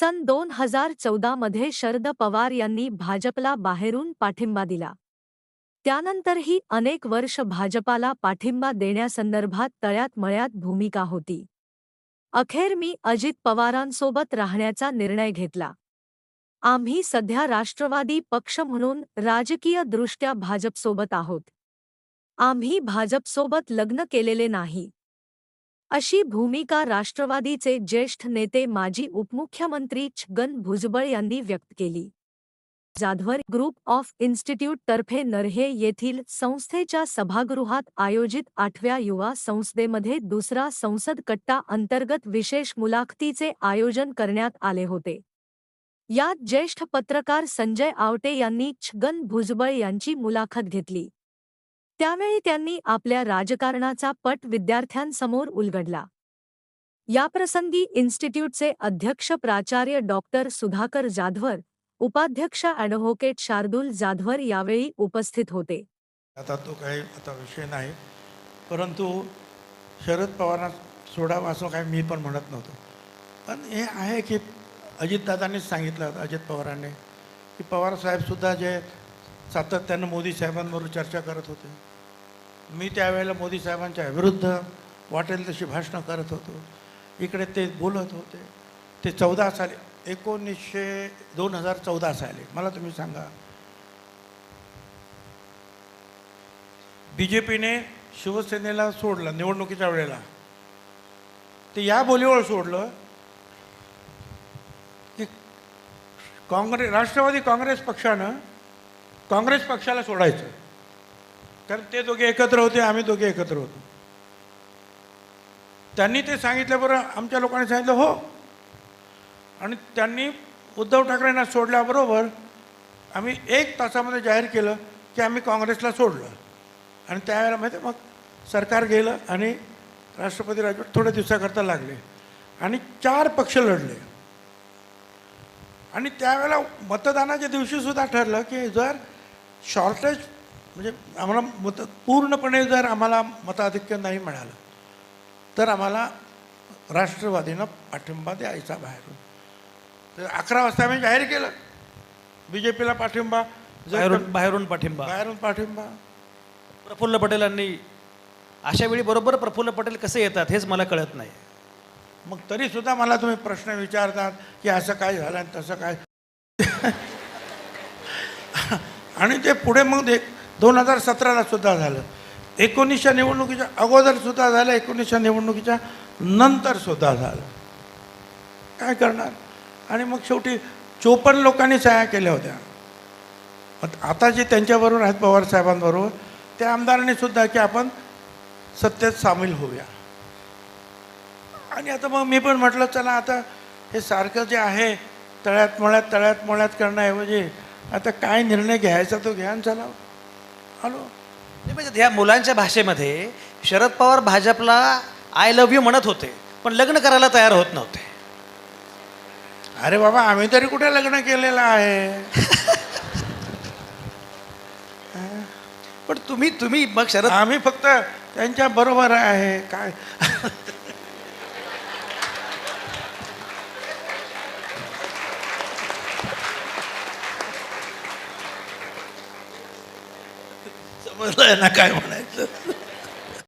सन दोन हजार चौदा मध्ये शरद पवार यांनी भाजपला बाहेरून पाठिंबा दिला. त्यानंतरही अनेक वर्ष भाजपाला पाठिंबा देण्यासंदर्भात तळ्यात मळ्यात भूमिका होती. अखेर मी अजित पवारांसोबत राहण्याचा निर्णय घेतला. आम्ही सध्या राष्ट्रवादी पक्ष म्हणून राजकीयदृष्ट्या भाजपसोबत आहोत. आम्ही भाजपसोबत लग्न केलेले नाही. अशी भूमिका राष्ट्रवादीचे ज्येष्ठ नेते माजी उपमुख्यमंत्री छगन भुजबळ यांनी व्यक्त केली. जाधवर ग्रुप ऑफ इन्स्टिट्यूट तर्फे नरहे येथील संस्थेच्या सभागृहात आयोजित आठव्या युवा संसदेमध्ये दुसरा संसद कट्टा अंतर्गत विशेष मुलाखतीचे आयोजन करण्यात आले होते. यात ज्येष्ठ पत्रकार संजय आवटे यांनी छगन भुजबळ यांची मुलाखत घेतली. त्यावेळी त्यांनी आपल्या राजकारणाचा पट विद्यार्थ्यांसमोर उलगडला. याप्रसंगी इन्स्टिट्यूटचे अध्यक्ष प्राचार्य डॉक्टर सुधाकर जाधवर उपाध्यक्ष ॲडव्होकेट शार्दूल जाधवर यावेळी उपस्थित होते. आता तो काही आता विषय नाही परंतु शरद पवारांना सोडावा असं काही मी पण म्हणत नव्हतो. पण हे आहे की अजितदादांनीच सांगितलं होतं अजित पवारांनी की पवारसाहेबसुद्धा जे सातत्यानं मोदी साहेबांबरोबर चर्चा करत होते मी त्यावेळेला मोदी साहेबांच्या विरुद्ध वाटेल तशी भाषणं करत होतो. इकडे ते बोलत होते. ते चौदा साली एकोणीसशे दोन हजार चौदा साली मला तुम्ही सांगा. बी जे पीने शिवसेनेला सोडलं निवडणुकीच्या वेळेला. ते या बोलीवर सोडलं की काँग्रेस राष्ट्रवादी काँग्रेस पक्षानं काँग्रेस पक्षाला सोडायचं. कारण ते दोघे एकत्र होते आम्ही दोघे एकत्र होतो. त्यांनी ते सांगितल्याबरोबर आमच्या लोकांनी सांगितलं हो. आणि त्यांनी उद्धव ठाकरेंना सोडल्याबरोबर आम्ही एक तासामध्ये जाहीर केलं की आम्ही काँग्रेसला सोडलं. आणि त्यावेळेला माहिती आहे मग सरकार गेलं आणि राष्ट्रपती राजवट थोड्या दिवसाकरता लागले. आणि चार पक्ष लढले. आणि त्यावेळेला मतदानाच्या दिवशीसुद्धा ठरलं की जर शॉर्टेज म्हणजे आम्हाला मत पूर्णपणे जर आम्हाला मताधिक्य नाही मिळालं तर आम्हाला राष्ट्रवादीनं पाठिंबा द्यायचा बाहेरून. तर अकरा वाजता आम्ही जाहीर केलं. बी जे पीला पाठिंबा बाहेरून बाहेरून पाठिंबा. बाहेरून पाठिंबा. प्रफुल्ल पटेलांनी अशा वेळी बरोबर प्रफुल्ल पटेल कसे येतात हेच मला कळत नाही. मग तरी सुद्धा मला तुम्ही प्रश्न विचारतात की असं काय झालं आणि तसं काय? आणि ते पुढे मग एक दोन हजार सतराला सुद्धा झालं. एकोणीसच्या निवडणुकीच्या अगोदरसुद्धा झालं एकोणीसच्या निवडणुकीच्या नंतरसुद्धा झालं. काय करणार? आणि मग शेवटी चोपन्न लोकांनी सह्या केल्या होत्या. आता जे त्यांच्याबरोबर आहेत पवार साहेबांबरोबर त्या आमदारांनी सुद्धा की आपण सत्तेत सामील होऊया. आणि आता मग मी पण म्हटलं चला आता हे सारखं जे आहे तळ्यात मळ्यात तळ्यात मळ्यात करण्याऐवजी आता काय निर्णय घ्यायचा तो घ्या आणि चला. नाही म्हणजे ह्या मुलांच्या भाषेमध्ये शरद पवार भाजपला आय लव्ह यू म्हणत होते पण लग्न करायला तयार होत नव्हते. अरे बाबा आम्ही तरी कुठे लग्न केलेलं आहे? पण तुम्ही तुम्ही मग शरद आम्ही फक्त त्यांच्या बरोबर आहे काय? समजलंय ना काय म्हणायचं